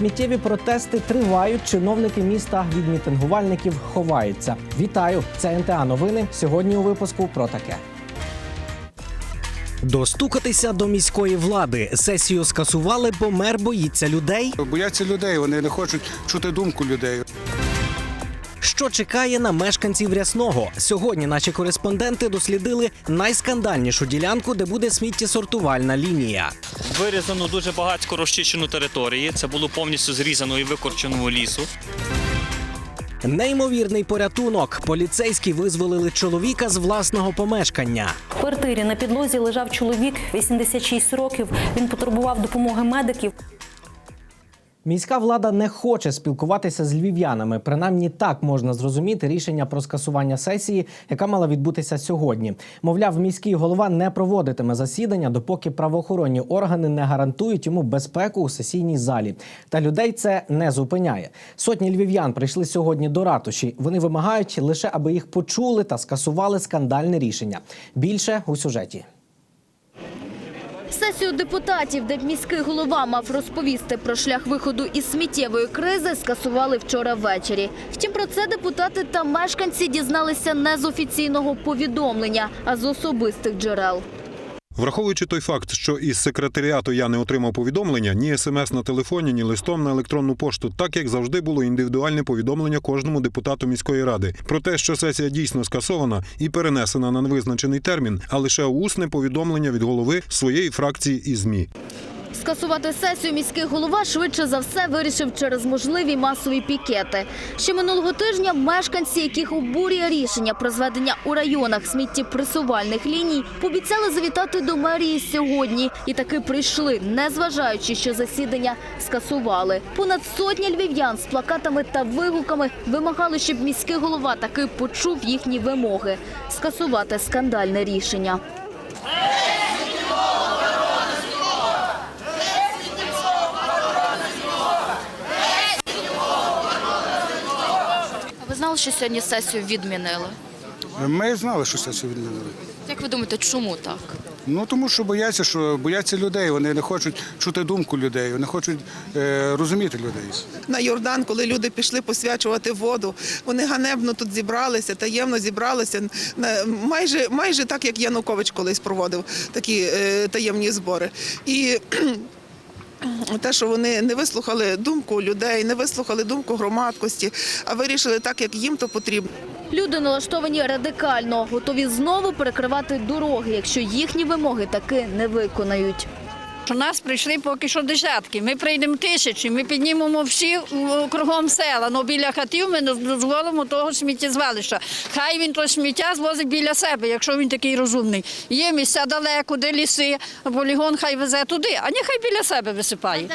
Сміттєві протести тривають. Чиновники міста від мітингувальників ховаються. Вітаю! Це НТА Новини. Сьогодні у випуску про таке. Достукатися до міської влади. Сесію скасували, бо мер боїться людей. Бояться людей, вони не хочуть чути думку людей. Що чекає на мешканців рясного? Сьогодні наші кореспонденти дослідили найскандальнішу ділянку, де буде сміттєсортувальна лінія. Вирізано дуже багатько розчищену території. Це було повністю зрізано і викорченого лісу. Неймовірний порятунок. Поліцейські визволили чоловіка з власного помешкання. В квартирі на підлозі лежав чоловік 86 років. Він потребував допомоги медиків. Міська влада не хоче спілкуватися з львів'янами. Принаймні так можна зрозуміти рішення про скасування сесії, яка мала відбутися сьогодні. Мовляв, міський голова не проводитиме засідання, допоки правоохоронні органи не гарантують йому безпеку у сесійній залі. Та людей це не зупиняє. Сотні львів'ян прийшли сьогодні до ратуші. Вони вимагають лише, аби їх почули та скасували скандальне рішення. Більше у сюжеті. Сесію депутатів, де міський голова мав розповісти про шлях виходу із сміттєвої кризи, скасували вчора ввечері. Втім, про це депутати та мешканці дізналися не з офіційного повідомлення, а з особистих джерел. Враховуючи той факт, що із секретаріату я не отримав повідомлення, ні смс на телефоні, ні листом на електронну пошту, так як завжди було індивідуальне повідомлення кожному депутату міської ради про те, що сесія дійсно скасована і перенесена на невизначений термін, а лише усне повідомлення від голови своєї фракції і змі. Скасувати сесію міський голова швидше за все вирішив через можливі масові пікети. Ще минулого тижня мешканці, яких обурює рішення про зведення у районах сміттєпресувальних ліній, пообіцяли завітати до мерії сьогодні. І таки прийшли, незважаючи, що засідання скасували. Понад сотня львів'ян з плакатами та вигуками вимагали, щоб міський голова таки почув їхні вимоги – скасувати скандальне рішення. Знали, що сьогодні сесію відмінили? Ми знали, що сесію відмінили. Як ви думаєте, чому так? Ну тому що бояться, що бояться людей. Вони не хочуть чути думку людей, вони хочуть е, розуміти людей. на Йордан, коли люди пішли посвячувати воду. Вони ганебно тут зібралися, таємно зібралися. на- Майже, майже так, як Янукович колись проводив такі е, таємні збори. І те, що вони не вислухали думку людей, не вислухали думку громадкості, а вирішили так, як їм то потрібно. Люди налаштовані радикально, готові знову перекривати дороги, якщо їхні вимоги таки не виконають. У нас прийшли поки що десятки. Ми прийдемо тисячі, ми піднімемо всі кругом села. але біля хатів ми не дозволимо того сміттєзвалища. Хай він то сміття звозить біля себе, якщо він такий розумний. Є місця далеко, де ліси, полігон хай везе туди, а нехай біля себе висипає.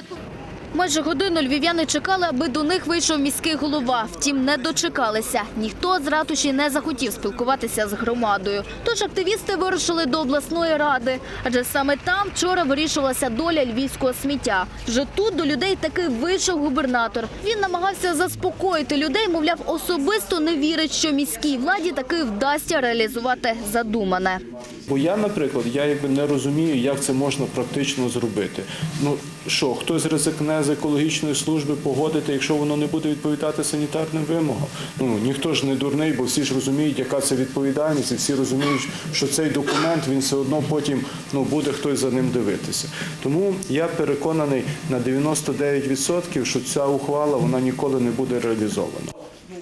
Майже годину львів'яни чекали, аби до них вийшов міський голова. Втім, не дочекалися. Ніхто з ратуші не захотів спілкуватися з громадою. Тож активісти вирушили до обласної ради, адже саме там вчора вирішувалася доля львівського сміття. Вже тут до людей таки вийшов губернатор. Він намагався заспокоїти людей, мовляв, особисто не вірить, що міській владі таки вдасться реалізувати задумане. Бо я, наприклад, я якби не розумію, як це можна практично зробити. Ну що, хтось ризикне з екологічної служби погодити, якщо воно не буде відповідати санітарним вимогам. Ну ніхто ж не дурний, бо всі ж розуміють, яка це відповідальність, і всі розуміють, що цей документ він все одно потім ну буде хтось за ним дивитися. Тому я переконаний на 99%, що ця ухвала вона ніколи не буде реалізована.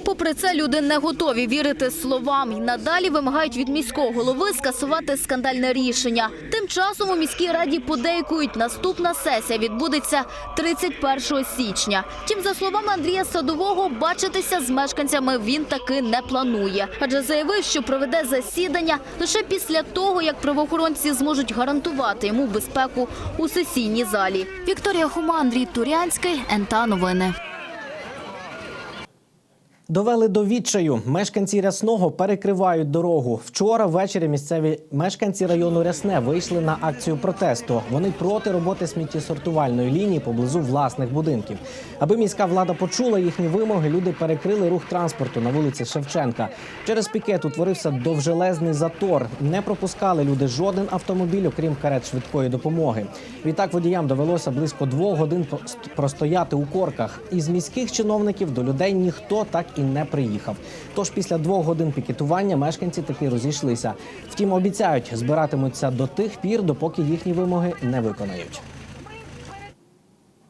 Попри це, люди не готові вірити словам і надалі вимагають від міського голови скасувати скандальне рішення. Тим часом у міській раді подейкують, наступна сесія відбудеться 31 січня. Втім, за словами Андрія Садового, бачитися з мешканцями він таки не планує, адже заявив, що проведе засідання лише після того, як правоохоронці зможуть гарантувати йому безпеку у сесійній залі. Вікторія Хума, Андрій Турянський, НТА Новини. Довели до відчаю. Мешканці Рясного перекривають дорогу. Вчора ввечері місцеві мешканці району Рясне вийшли на акцію протесту. Вони проти роботи сміттєсортувальної лінії поблизу власних будинків. Аби міська влада почула їхні вимоги, люди перекрили рух транспорту на вулиці Шевченка. Через пікет утворився довжелезний затор. Не пропускали люди жоден автомобіль, окрім карет швидкої допомоги. Відтак водіям довелося близько двох годин простояти у корках. Із міських чиновників до людей ніхто так і не приїхав. Тож після двох годин пікетування мешканці таки розійшлися. Втім, обіцяють, збиратимуться до тих пір, допоки їхні вимоги не виконають.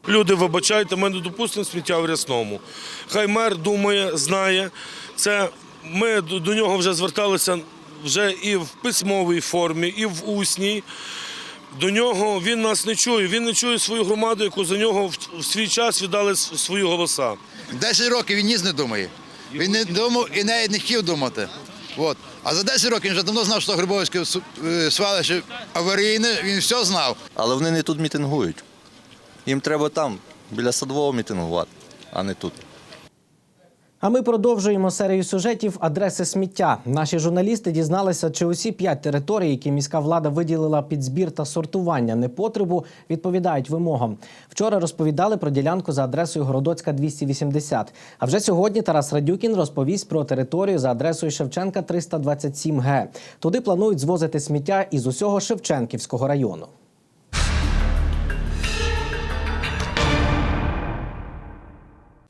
Люди, вибачайте, ми не допустимо сміття в рясному. Хай мер думає, знає. Це ми до нього вже зверталися вже і в письмовій формі, і в усній. До нього він нас не чує. Він не чує свою громаду, яку за нього в, свій час віддали свої голоса. 10 років він ніс не думає. Він не думав і навіть не хотів думати. От. А за 10 років він вже давно знав, що Грибовське е, свалище аварійне, він все знав. Але вони не тут мітингують. Їм треба там, біля садового мітингувати, а не тут. А ми продовжуємо серію сюжетів адреси сміття. Наші журналісти дізналися, чи усі п'ять територій, які міська влада виділила під збір та сортування непотребу, відповідають вимогам. Вчора розповідали про ділянку за адресою Городоцька 280. А вже сьогодні Тарас Радюкін розповість про територію за адресою Шевченка 327 г. Туди планують звозити сміття із усього Шевченківського району.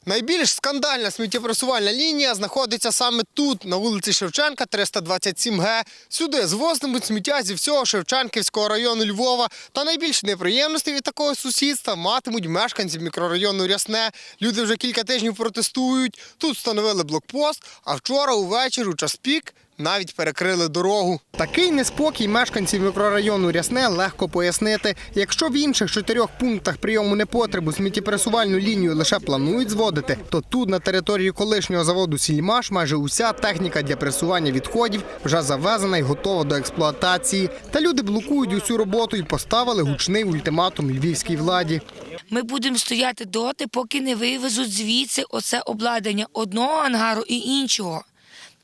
Найбільш скандальна сміттєпросувальна лінія знаходиться саме тут, на вулиці Шевченка, 327Г. Сюди звозимуть сміття зі всього Шевченківського району Львова. Та найбільш неприємностей від такого сусідства матимуть мешканці мікрорайону Рясне. Люди вже кілька тижнів протестують. Тут встановили блокпост, а вчора увечері у час пік навіть перекрили дорогу. Такий неспокій мешканців мікрорайону Рясне легко пояснити. Якщо в інших чотирьох пунктах прийому непотребу сміттєпресувальну лінію лише планують зводити, то тут на території колишнього заводу Сільмаш майже уся техніка для пресування відходів вже завезена і готова до експлуатації. Та люди блокують усю роботу і поставили гучний ультиматум львівській владі. Ми будемо стояти доти, поки не вивезуть звідси оце обладнання одного ангару і іншого.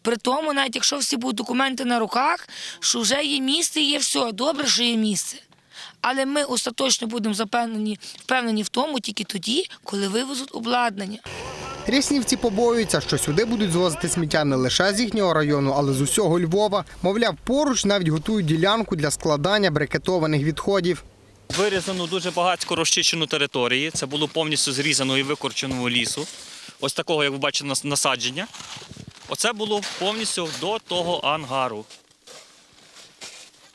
При тому, навіть якщо всі будуть документи на руках, що вже є місце, є все, добре, що є місце. Але ми остаточно будемо запевнені, впевнені в тому тільки тоді, коли вивезуть обладнання. Ряснівці побоюються, що сюди будуть звозити сміття не лише з їхнього району, але з усього Львова. Мовляв, поруч навіть готують ділянку для складання брикетованих відходів. Вирізану дуже багатько розчищену території. Це було повністю зрізано і викорченого лісу. Ось такого, як ви бачите, насадження. Оце було повністю до того ангару.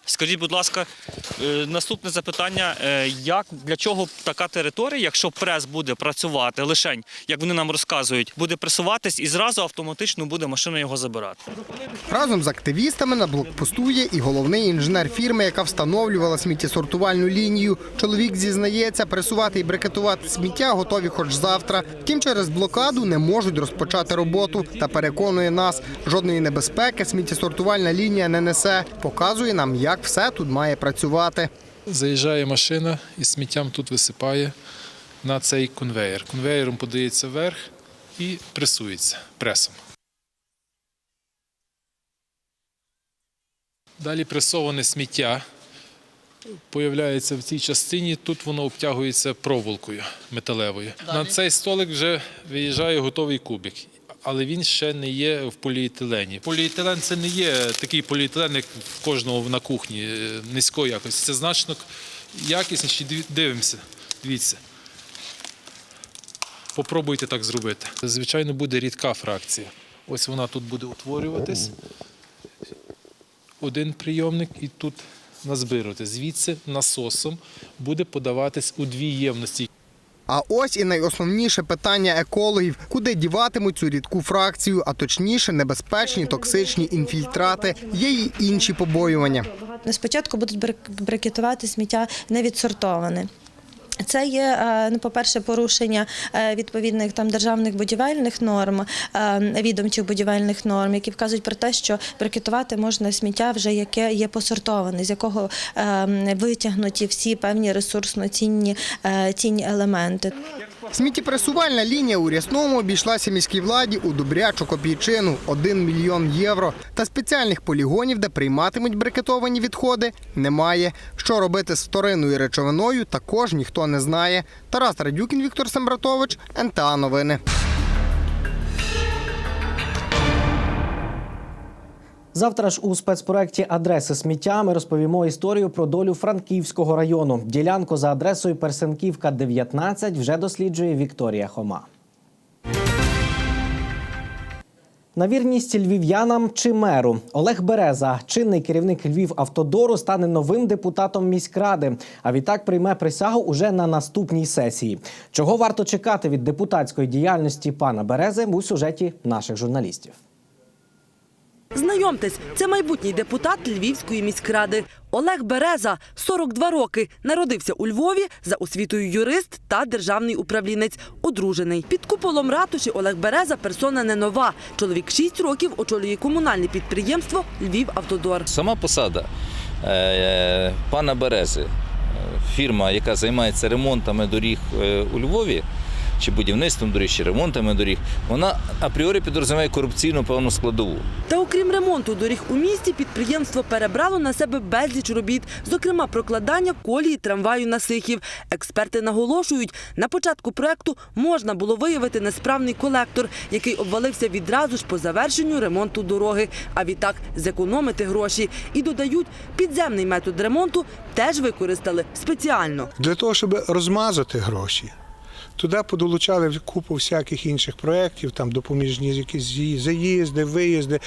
Скажіть, будь ласка, е, наступне запитання: е, як для чого така територія, якщо прес буде працювати лишень, як вони нам розказують, буде пресуватись і зразу автоматично буде машина його забирати? Разом з активістами на блокпосту є і головний інженер фірми, яка встановлювала сміттєсортувальну лінію. Чоловік зізнається, пресувати і брикетувати сміття готові хоч завтра. Втім, через блокаду не можуть розпочати роботу та переконує нас, жодної небезпеки сміттєсортувальна лінія не несе. Показує нам, як все тут має працювати. Заїжджає машина і сміттям тут висипає на цей конвеєр. Конвеєром подається вверх і пресується пресом. Далі пресоване сміття появляється в цій частині. Тут воно обтягується проволокою металевою. На цей столик вже виїжджає готовий кубик. Але він ще не є в поліетилені. Поліетилен це не є такий поліетилен, як в кожного на кухні е, низької якості. Це значно якісніші. Диві- Дивимося, дивіться. Попробуйте так зробити. Звичайно, буде рідка фракція. Ось вона тут буде утворюватись. Один прийомник і тут назбирувати. Звідси насосом буде подаватись у дві ємності. А ось і найосновніше питання екологів: куди діватимуть цю рідку фракцію, а точніше небезпечні токсичні інфільтрати. Є й інші побоювання. Спочатку будуть брик- брикетувати сміття невідсортоване. Це є, е, ну, по-перше, порушення е, відповідних там державних будівельних норм, е, відомчих будівельних норм, які вказують про те, що брикетувати можна сміття, вже яке є посортоване, з якого е, витягнуті всі певні ресурсно цінні, цінні елементи. Сміттєпресувальна лінія у Рясному обійшлася міській владі у добрячу копійчину – 1 мільйон євро. Та спеціальних полігонів, де прийматимуть брикетовані відходи, немає. Що робити з вторинною речовиною, також ніхто не знає. Тарас Радюкін, Віктор Сембратович, НТА Новини. Завтра ж у спецпроекті Адреси сміття ми розповімо історію про долю Франківського району. Ділянку за адресою Персенківка 19 вже досліджує Вікторія Хома. На вірність львів'янам чи меру Олег Береза, чинний керівник Львів Автодору, стане новим депутатом міськради. А відтак прийме присягу уже на наступній сесії. Чого варто чекати від депутатської діяльності пана Берези у сюжеті наших журналістів. Знайомтесь, це майбутній депутат Львівської міськради. Олег Береза, 42 роки, народився у Львові за освітою юрист та державний управлінець, одружений. Під куполом ратуші Олег Береза персона не нова. Чоловік 6 років очолює комунальне підприємство Львів Автодор. Сама посада е, пана Берези, е, фірма, яка займається ремонтами доріг е, у Львові, чи будівництвом доріг, чи ремонтами доріг, вона апріорі підрозуміє корупційну певну складову. Та окрім ремонту доріг у місті, підприємство перебрало на себе безліч робіт, зокрема прокладання колії трамваю на Сихів. Експерти наголошують, на початку проекту можна було виявити несправний колектор, який обвалився відразу ж по завершенню ремонту дороги, а відтак зекономити гроші. І додають, підземний метод ремонту теж використали спеціально. Для того, щоб розмазати гроші. Туди подолучали купу всяких інших проєктів, там допоміжні якісь заїзди, виїзди.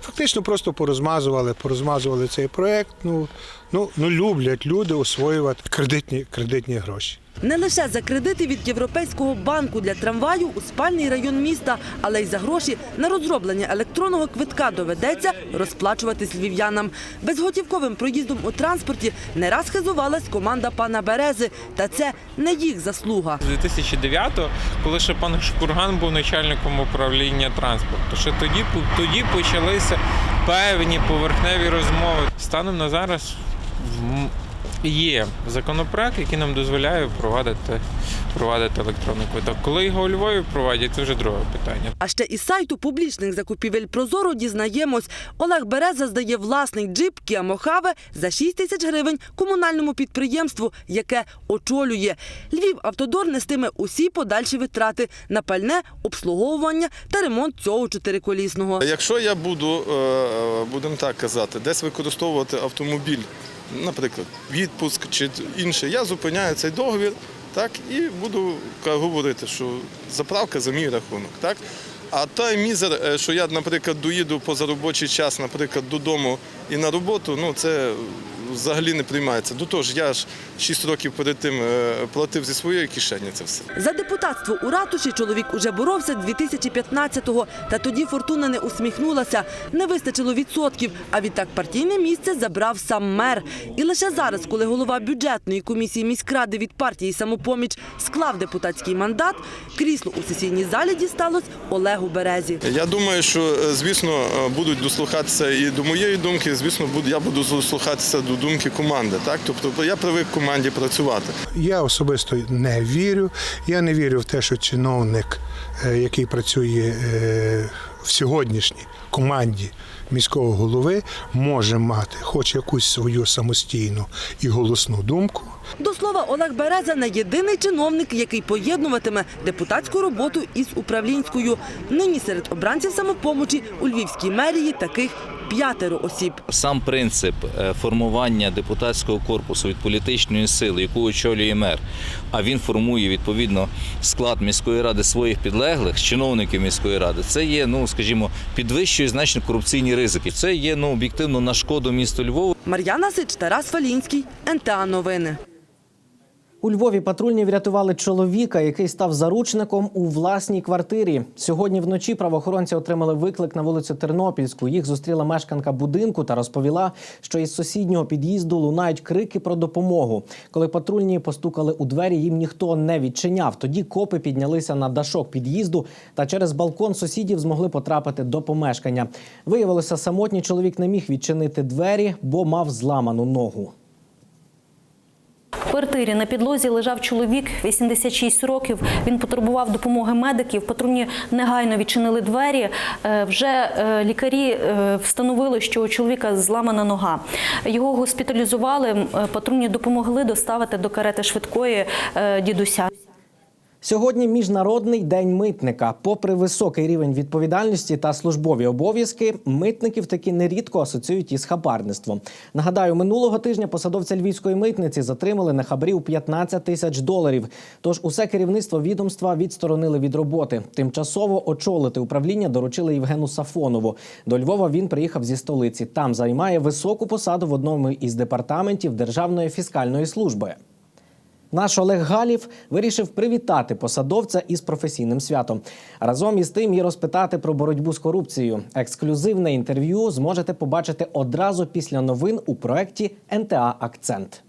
Фактично просто порозмазували, порозмазували цей проєкт. Ну, ну, ну люблять люди освоювати кредитні, кредитні гроші. Не лише за кредити від Європейського банку для трамваю у спальний район міста, але й за гроші на розроблення електронного квитка доведеться розплачуватись львів'янам. Безготівковим проїздом у транспорті не раз хизувалась команда пана Берези. Та це не їх заслуга. З 2009-го, коли ще пан Шкурган був начальником управління транспорту, ще тоді, тоді почалися певні поверхневі розмови. Станом на зараз є законопроект, який нам дозволяє впровадити, впровадити електронний квиток. Коли його у Львові впровадять, це вже друге питання. А ще із сайту публічних закупівель Прозоро дізнаємось, Олег Береза здає власний джип Kia Mojave за 6 тисяч гривень комунальному підприємству, яке очолює. Львів Автодор нестиме усі подальші витрати на пальне, обслуговування та ремонт цього чотириколісного. Якщо я буду, е, будемо так казати, десь використовувати автомобіль, наприклад, відпуск чи інше, я зупиняю цей договір так, і буду говорити, що заправка за мій рахунок. Так? А той мізер, е, що я, наприклад, доїду позаробочий час, наприклад, додому і на роботу, ну це взагалі не приймається. До того ж, я ж 6 років перед тим е, платив зі своєї кишені це все. За депутатство у ратуші чоловік уже боровся 2015-го, та тоді фортуна не усміхнулася. Не вистачило відсотків, а відтак партійне місце забрав сам мер. І лише зараз, коли голова бюджетної комісії міськради від партії «Самопоміч» склав депутатський мандат, крісло у сесійній залі дісталось Олегу Березі. Я думаю, що е, звісно е, будуть дослухатися і до моєї думки, звісно, я буду дослухатися до думки команди. Так, тобто я привик команді працювати. Я особисто не вірю. Я не вірю в те, що чиновник, е, який працює е, в сьогоднішній команді міського голови, може мати хоч якусь свою самостійну і голосну думку. До слова, Олег Береза не єдиний чиновник, який поєднуватиме депутатську роботу із управлінською. Нині серед обранців самопомочі у Львівській мерії таких п'ятеро осіб. Сам принцип е, формування депутатського корпусу від політичної сили, яку очолює мер, а він формує відповідно склад міської ради своїх підлеглих, чиновників міської ради, це є, ну скажімо, підвищує значно корупційні ризики. Це є ну об'єктивно на шкоду місту Львову. Мар'яна Сич, Тарас Фалінський, НТА Новини. У Львові патрульні врятували чоловіка, який став заручником у власній квартирі. Сьогодні вночі правоохоронці отримали виклик на вулицю Тернопільську. Їх зустріла мешканка будинку та розповіла, що із сусіднього під'їзду лунають крики про допомогу. Коли патрульні постукали у двері, їм ніхто не відчиняв. Тоді копи піднялися на дашок під'їзду та через балкон сусідів змогли потрапити до помешкання. Виявилося, самотній чоловік не міг відчинити двері, бо мав зламану ногу. Квартирі на підлозі лежав чоловік 86 років. Він потребував допомоги медиків. Патрульні негайно відчинили двері. Е, Вже е, лікарі е, встановили, що у чоловіка зламана нога. Його госпіталізували. Патрульні допомогли доставити до карети швидкої дідуся. Сьогодні міжнародний день митника. Попри високий рівень відповідальності та службові обов'язки, митників таки нерідко асоціюють із хабарництвом. Нагадаю, минулого тижня посадовця львівської митниці затримали на хабарі у 15 тисяч доларів. Тож усе керівництво відомства відсторонили від роботи. Тимчасово очолити управління доручили Євгену Сафонову. До Львова він приїхав зі столиці. Там займає високу посаду в одному із департаментів Державної фіскальної служби. Наш Олег Галів вирішив привітати посадовця із професійним святом. Разом із тим і розпитати про боротьбу з корупцією. Ексклюзивне інтерв'ю зможете побачити одразу після новин у проєкті НТА Акцент.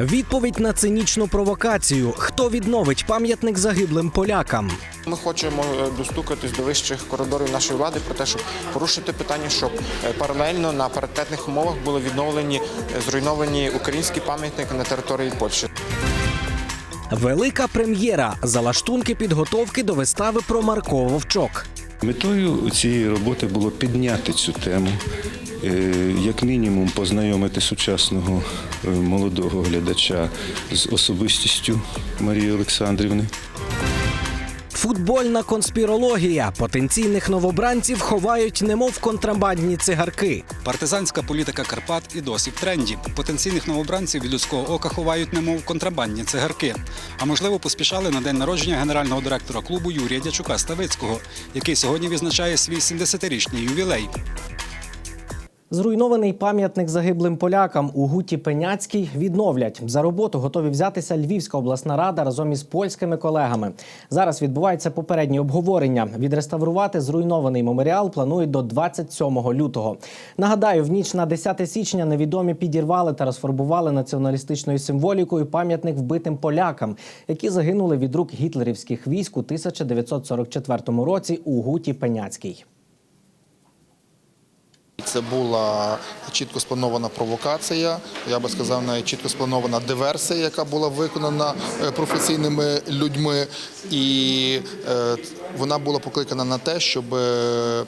Відповідь на цинічну провокацію: хто відновить пам'ятник загиблим полякам? Ми хочемо е, достукатись до вищих коридорів нашої влади про те, щоб порушити питання, щоб е, паралельно на паритетних умовах були відновлені е, зруйновані українські пам'ятники на території Польщі. Велика прем'єра залаштунки підготовки до вистави про Марко Вовчок. Метою цієї роботи було підняти цю тему, як мінімум познайомити сучасного е, молодого глядача з особистістю Марії Олександрівни. Футбольна конспірологія. Потенційних новобранців ховають, немов контрабандні цигарки. Партизанська політика Карпат і досі в тренді. Потенційних новобранців від людського ока ховають, немов контрабандні цигарки. А можливо, поспішали на день народження генерального директора клубу Юрія Дячука Ставицького, який сьогодні відзначає свій 70-річний ювілей. Зруйнований пам'ятник загиблим полякам у Гуті Пеняцькій відновлять. За роботу готові взятися Львівська обласна рада разом із польськими колегами. Зараз відбувається попереднє обговорення. Відреставрувати зруйнований меморіал планують до 27 лютого. Нагадаю, в ніч на 10 січня невідомі підірвали та розфарбували націоналістичною символікою пам'ятник вбитим полякам, які загинули від рук гітлерівських військ у 1944 році у Гуті Пеняцькій. Це була чітко спланована провокація, я би сказав, навіть чітко спланована диверсія, яка була виконана е, професійними людьми, і е, вона була покликана на те, щоб е,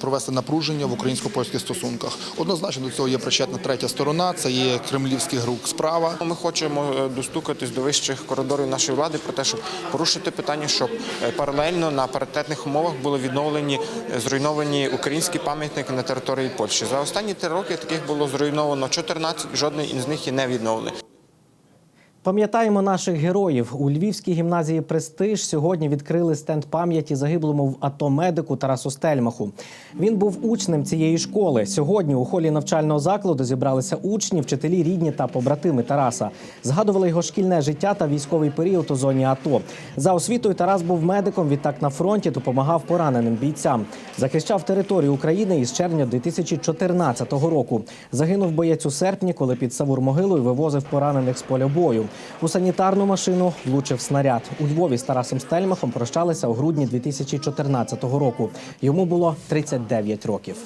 провести напруження в українсько-польських стосунках. Однозначно до цього є причетна третя сторона, це є кремлівських рук справа. Ми хочемо достукатись до вищих коридорів нашої влади про те, щоб порушити питання, щоб паралельно на паритетних умовах були відновлені зруйновані українські пам'ятники на території Польщі. За останні три роки таких було зруйновано 14, жодний із них і не відновлений. Пам'ятаємо наших героїв у Львівській гімназії Престиж. Сьогодні відкрили стенд пам'яті загиблому в АТО медику Тарасу Стельмаху. Він був учнем цієї школи. Сьогодні у холі навчального закладу зібралися учні, вчителі, рідні та побратими Тараса. Згадували його шкільне життя та військовий період у зоні АТО. За освітою Тарас був медиком. Відтак на фронті допомагав пораненим бійцям. Захищав територію України із червня 2014 року. Загинув боєць у серпні, коли під Савур-могилою вивозив поранених з поля бою. У санітарну машину влучив снаряд. У Львові з Тарасом Стельмахом прощалися у грудні 2014 року. Йому було 39 років.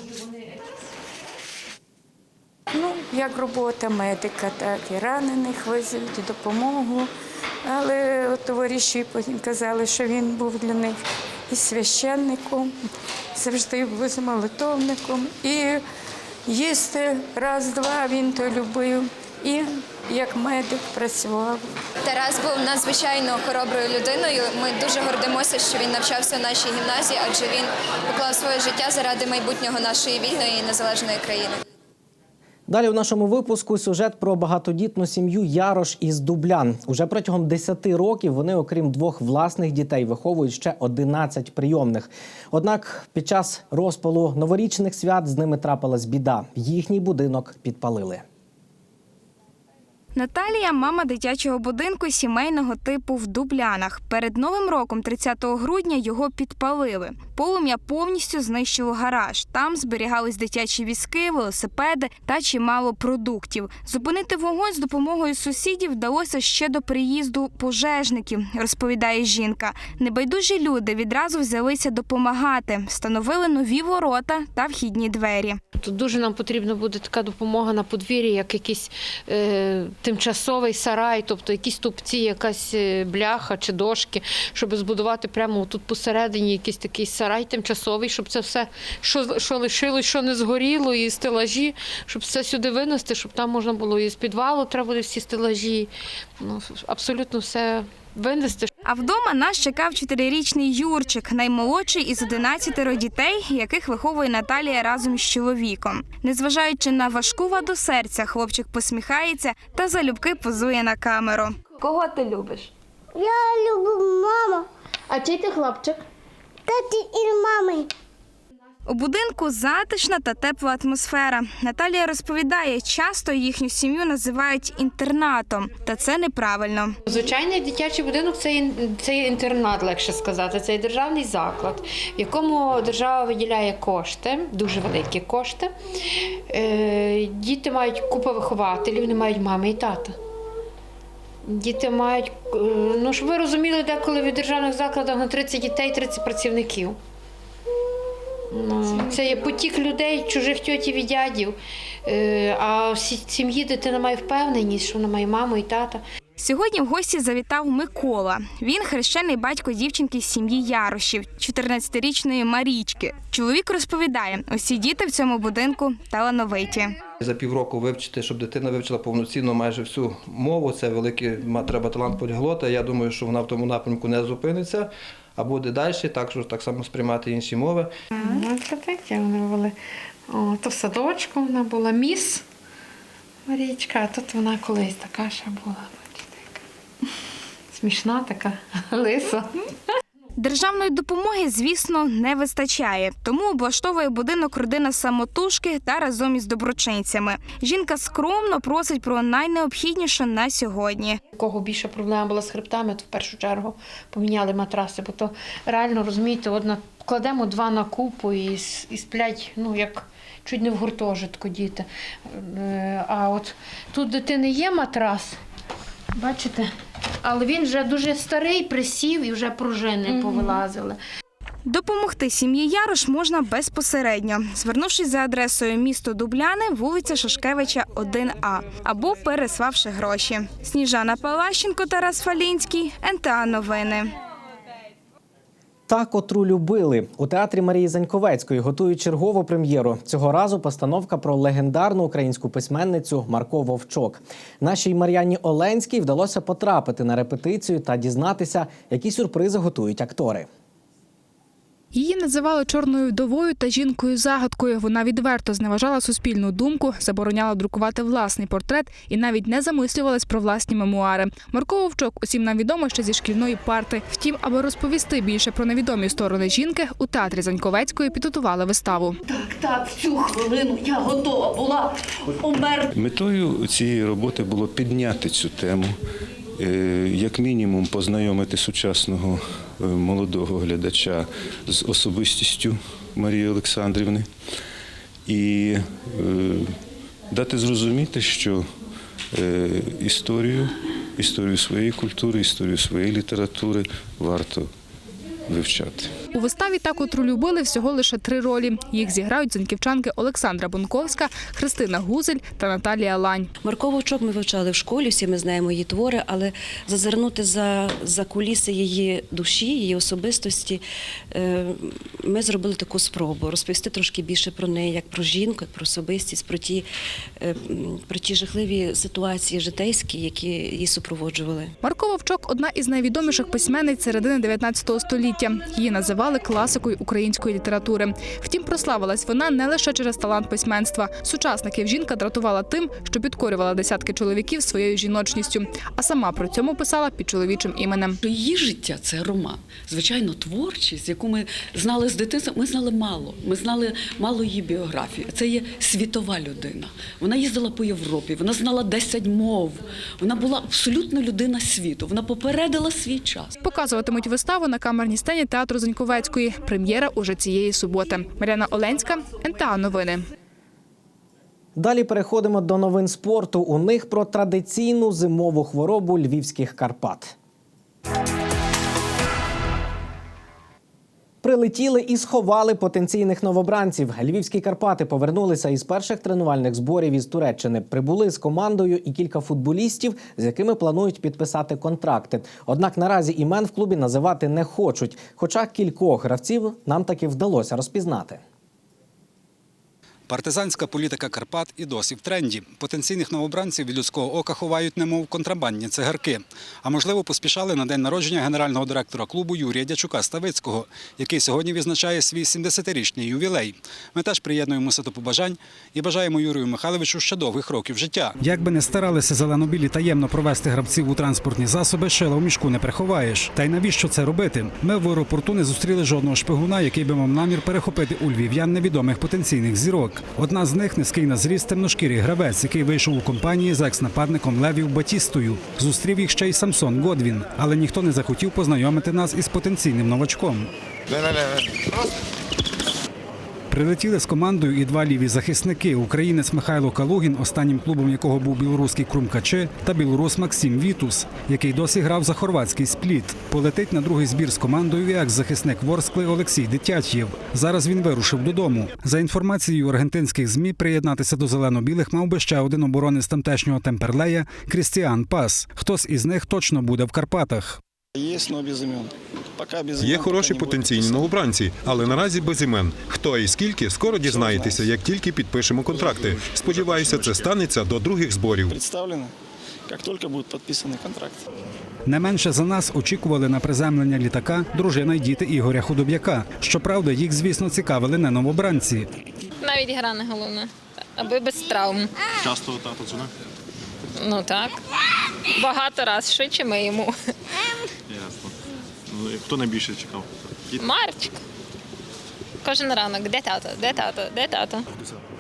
Ну, як робота медика, так і ранених везуть допомогу. Але товариші потім казали, що він був для них і священником, завжди був молитовником. І їсти раз-два він то любив. І як медик працював. Тарас був надзвичайно хороброю людиною. Ми дуже гордимося, що він навчався в нашій гімназії, адже він поклав своє життя заради майбутнього нашої вільної і незалежної країни. Далі в нашому випуску сюжет про багатодітну сім'ю Ярош із Дублян. Уже протягом 10 років вони, окрім двох власних дітей, виховують ще 11 прийомних. Однак під час розпалу новорічних свят з ними трапилась біда. Їхній будинок підпалили. Наталія мама дитячого будинку сімейного типу в Дублянах. Перед новим роком, 30 грудня, його підпалили. Полум'я повністю знищило гараж. Там зберігались дитячі візки, велосипеди та чимало продуктів. Зупинити вогонь з допомогою сусідів вдалося ще до приїзду пожежників, розповідає жінка. Небайдужі люди відразу взялися допомагати, встановили нові ворота та вхідні двері. Тут дуже нам потрібна буде така допомога на подвір'ї, як якийсь е, тимчасовий сарай, тобто якісь тупці, якась е, бляха чи дошки, щоб збудувати прямо тут посередині якийсь такий сарай тимчасовий, щоб це все, що, що лишилось, що не згоріло, і стелажі, щоб все сюди винести, щоб там можна було і з підвалу треба буде всі стелажі. Ну, абсолютно все винести. А вдома нас чекав чотирирічний Юрчик, наймолодший із 11 дітей, яких виховує Наталія разом з чоловіком. Незважаючи на важку ваду серця, хлопчик посміхається та залюбки позує на камеру. Кого ти любиш? Я люблю маму, А чий ти хлопчик? таті і мами. У будинку затишна та тепла атмосфера. Наталія розповідає, часто їхню сім'ю називають інтернатом, та це неправильно. Звичайний дитячий будинок це, інтернат, легше сказати. Це державний заклад, в якому держава виділяє кошти, дуже великі кошти. Е, діти мають купу вихователів, вони мають мами і тата. Діти мають, е, ну щоб ви розуміли, деколи в державних закладах на 30 дітей, 30 працівників. Це є потік людей, чужих тьотів і дядів. Е, А в сім'ї дитина має впевненість, що вона має маму і тата. Сьогодні в гості завітав Микола. Він хрещений батько дівчинки з сім'ї Ярошів, 14-річної Марічки. Чоловік розповідає, усі діти в цьому будинку талановиті. За півроку вивчити, щоб дитина вивчила повноцінно майже всю мову. Це великий треба талант поліглота. Я думаю, що вона в тому напрямку не зупиниться, а буде далі, так, що так само сприймати інші мови. Ну, були. О, то в садочку вона була міс Марічка, а тут вона колись така ще була. Смішна така, лиса. Державної допомоги, звісно, не вистачає, тому облаштовує будинок родина самотужки та разом із доброчинцями. Жінка скромно просить про найнеобхідніше на сьогодні. У кого більше проблема була з хребтами, то в першу чергу поміняли матраси, бо то реально розумієте, одна кладемо два на купу і, і сплять, ну як чуть не в гуртожитку діти. Е, А от тут дитини є матрас, бачите, але він вже дуже старий, присів і вже пружини повилазили. Допомогти сім'ї Ярош можна безпосередньо, звернувшись за адресою місто Дубляни, вулиця Шашкевича, 1А, або переславши гроші. Сніжана Палащенко, Тарас Фалінський, НТА Новини. Та, котру любили у театрі Марії Заньковецької готують чергову прем'єру. Цього разу постановка про легендарну українську письменницю Марко Вовчок. Нашій Мар'яні Оленській вдалося потрапити на репетицію та дізнатися, які сюрпризи готують актори. Її називали чорною вдовою та жінкою загадкою. Вона відверто зневажала суспільну думку, забороняла друкувати власний портрет і навіть не замислювалась про власні мемуари. Марко Вовчок усім нам відомо ще зі шкільної парти. Втім, аби розповісти більше про невідомі сторони жінки, у театрі Заньковецької підготували виставу. Так, в цю хвилину я готова була умерти. Метою цієї роботи було підняти цю тему, як мінімум познайомити сучасного е, молодого глядача з особистістю Марії Олександрівни і е, дати зрозуміти, що е, історію, історію своєї культури, історію своєї літератури варто вивчати. У виставі та котру любили всього лише три ролі. Їх зіграють заньківчанки Олександра Бунковська, Христина Гузель та Наталія Лань. Марко Вовчок ми вивчали в школі, всі ми знаємо її твори, але зазирнути за, за куліси її душі, її особистості, е, ми зробили таку спробу розповісти трошки більше про неї, як про жінку, як про особистість, про ті, е, про ті жахливі ситуації житейські, які її супроводжували. Марко Вовчок одна із найвідоміших письменниць середини 19 століття. Її називають називали класикою української літератури. Втім, прославилась вона не лише через талант письменства. Сучасників жінка дратувала тим, що підкорювала десятки чоловіків своєю жіночністю, а сама при цьому писала під чоловічим іменем. Її життя це роман. Звичайно, творчість, яку ми знали з дитинства. Ми знали мало. Ми знали мало її біографії. Це є світова людина. Вона їздила по Європі, вона знала 10 мов. Вона була абсолютно людина світу. Вона попередила свій час. Показуватимуть виставу на камерній сцені театру Заньковецької. Прем'єра уже цієї суботи. Мар'яна Оленська, НТА Новини. Далі переходимо до новин спорту. У них про традиційну зимову хворобу львівських Карпат. Прилетіли і сховали потенційних новобранців. Львівські Карпати повернулися із перших тренувальних зборів із Туреччини. Прибули з командою і кілька футболістів, з якими планують підписати контракти. Однак наразі імен в клубі називати не хочуть. Хоча кількох гравців нам таки вдалося розпізнати. Партизанська політика Карпат і досі в тренді. Потенційних новобранців від людського ока ховають немов контрабандні цигарки. А можливо, поспішали на день народження генерального директора клубу Юрія Дячука Ставицького, який сьогодні відзначає свій 70-річний ювілей. Ми теж приєднуємося до побажань і бажаємо Юрію Михайловичу ще довгих років життя. Як би не старалися зеленобілі таємно провести гравців у транспортні засоби, шила в мішку не приховаєш. Та й навіщо це робити? Ми в аеропорту не зустріли жодного шпигуна, який би мав намір перехопити у львів'ян невідомих потенційних зірок. Одна з них низький на зріст темношкірий гравець, який вийшов у компанії з екс-нападником Левів Батістою. Зустрів їх ще й Самсон Годвін, але ніхто не захотів познайомити нас із потенційним новачком. Прилетіли з командою і два ліві захисники: українець Михайло Калугін, останнім клубом якого був білоруський Крумкаче, та білорус Максим Вітус, який досі грав за хорватський спліт. Полетить на другий збір з командою і екс-захисник Ворскли Олексій Дитятєв. Зараз він вирушив додому. За інформацією аргентинських змі, приєднатися до зелено-білих мав би ще один оборонець тамтешнього Темперлея Крістіан Пас. Хтось із них точно буде в Карпатах. Є, хороші потенційні новобранці, але наразі без імен. Хто і скільки, скоро дізнаєтеся, як тільки підпишемо контракти. Сподіваюся, це станеться до других зборів. Представлено, як тільки буде підписаний контракт. Не менше за нас очікували на приземлення літака дружина й діти Ігоря Худоб'яка. Щоправда, їх, звісно, цікавили не новобранці. Навіть гра не головне, аби без травм. Часто тато дзвонив? Ну так. Багато раз швидше ми йому. Хто найбільше чекав? Марчик. Кожен ранок, де тато, де тато, де тато.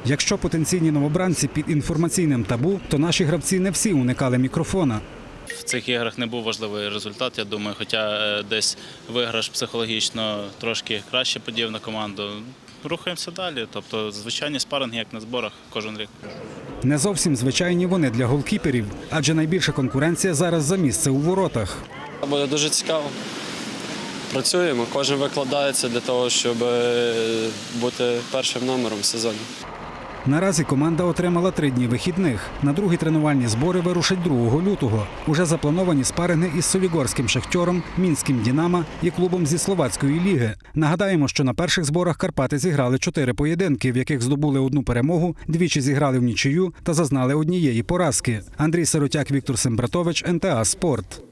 Якщо потенційні новобранці під інформаційним табу, то наші гравці не всі уникали мікрофона. В цих іграх не був важливий результат, я думаю, хоча е, десь виграш психологічно трошки краще подів на команду. Рухаємося далі. Тобто звичайні спаринги, як на зборах, кожен рік. Не зовсім звичайні вони для голкіперів, адже найбільша конкуренція зараз за місце у воротах. Буде дуже цікаво. Працюємо, кожен викладається для того, щоб е, бути першим номером в сезоні. Наразі команда отримала три дні вихідних. На другі тренувальні збори вирушать 2 лютого. Уже заплановані спаринги із Солігорським шахтьором, мінським Дінамо і клубом зі словацької ліги. Нагадаємо, що на перших зборах Карпати зіграли чотири поєдинки, в яких здобули одну перемогу, двічі зіграли в нічию та зазнали однієї поразки. Андрій Сиротяк, Віктор Сембратович, НТА Спорт.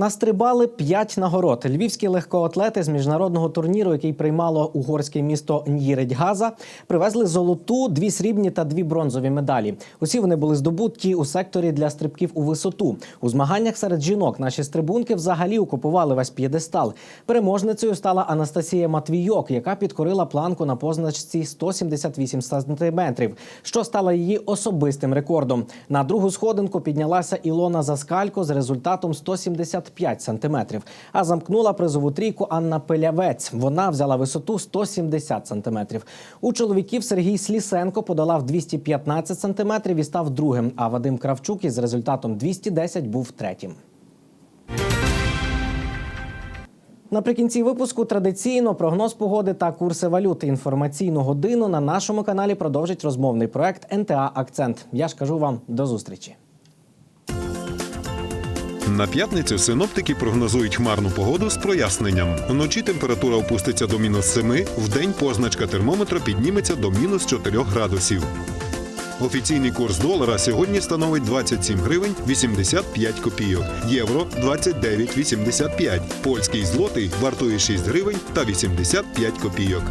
Настрибали п'ять нагород. Львівські легкоатлети з міжнародного турніру, який приймало угорське місто Н'їредь-Газа, привезли золоту, дві срібні та дві бронзові медалі. Усі вони були здобуті у секторі для стрибків у висоту. У змаганнях серед жінок наші стрибунки взагалі окупували весь п'єдестал. Переможницею стала Анастасія Матвійок, яка підкорила планку на позначці 178 сантиметрів, що стало її особистим рекордом. На другу сходинку піднялася Ілона Заскалько з результатом 175 сантиметрів. А замкнула призову трійку Анна Пелявець. Вона взяла висоту 170 сантиметрів. У чоловіків Сергій Слісенко подолав 215 сантиметрів і став другим. А Вадим Кравчук із результатом 210 був третім. Наприкінці випуску традиційно прогноз погоди та курси валют. Інформаційну годину на нашому каналі продовжить розмовний проект НТА Акцент. Я ж кажу вам до зустрічі. На п'ятницю синоптики прогнозують хмарну погоду з проясненням. Вночі температура опуститься до мінус 7, вдень позначка термометра підніметься до мінус 4 градусів. Офіційний курс долара сьогодні становить 27 гривень 85 копійок, євро 29,85. Польський злотий вартує 6 гривень та 85 копійок.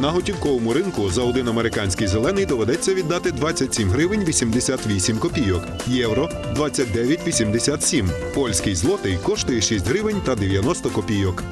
На готівковому ринку за один американський зелений доведеться віддати 27 гривень 88 копійок, євро 29,87. Польський злотий коштує 6 гривень та 90 копійок.